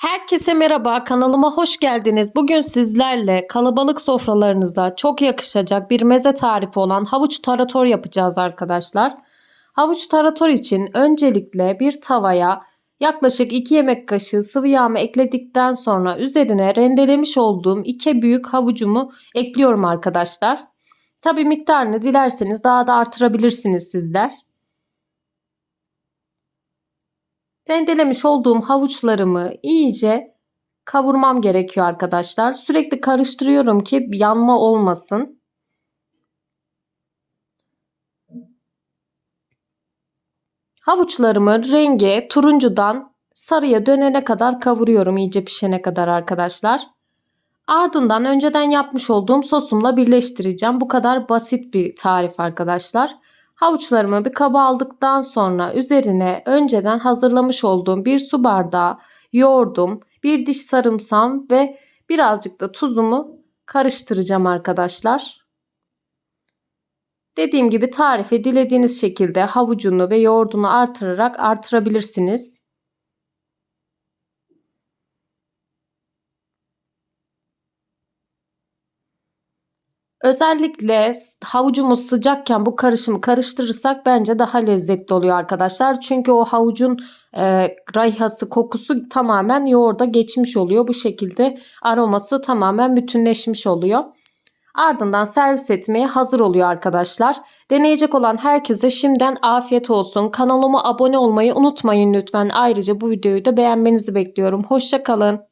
Herkese merhaba, kanalıma hoş geldiniz. Bugün sizlerle kalabalık sofralarınızda çok yakışacak bir meze tarifi olan havuç tarator yapacağız arkadaşlar. Havuç tarator için öncelikle bir tavaya yaklaşık 2 yemek kaşığı sıvı yağımı ekledikten sonra üzerine rendelemiş olduğum 2 büyük havucumu ekliyorum arkadaşlar. Tabi miktarını dilerseniz daha da artırabilirsiniz sizler. Rendelemiş olduğum havuçlarımı iyice kavurmam gerekiyor arkadaşlar. Sürekli karıştırıyorum ki yanma olmasın. Havuçlarımı rengi turuncudan sarıya dönene kadar kavuruyorum iyice pişene kadar arkadaşlar. Ardından önceden yapmış olduğum sosumla birleştireceğim. Bu kadar basit bir tarif arkadaşlar. Havuçlarımı bir kaba aldıktan sonra üzerine önceden hazırlamış olduğum bir su bardağı yoğurdum, bir diş sarımsam ve birazcık da tuzumu karıştıracağım arkadaşlar. Dediğim gibi tarifi dilediğiniz şekilde havucunu ve yoğurdunu artırarak artırabilirsiniz. Özellikle havucumuz sıcakken bu karışımı karıştırırsak bence daha lezzetli oluyor arkadaşlar. Çünkü o havucun e, rayhası, kokusu tamamen yoğurda geçmiş oluyor. Bu şekilde aroması tamamen bütünleşmiş oluyor. Ardından servis etmeye hazır oluyor arkadaşlar. Deneyecek olan herkese şimdiden afiyet olsun. Kanalıma abone olmayı unutmayın lütfen. Ayrıca bu videoyu da beğenmenizi bekliyorum. Hoşçakalın.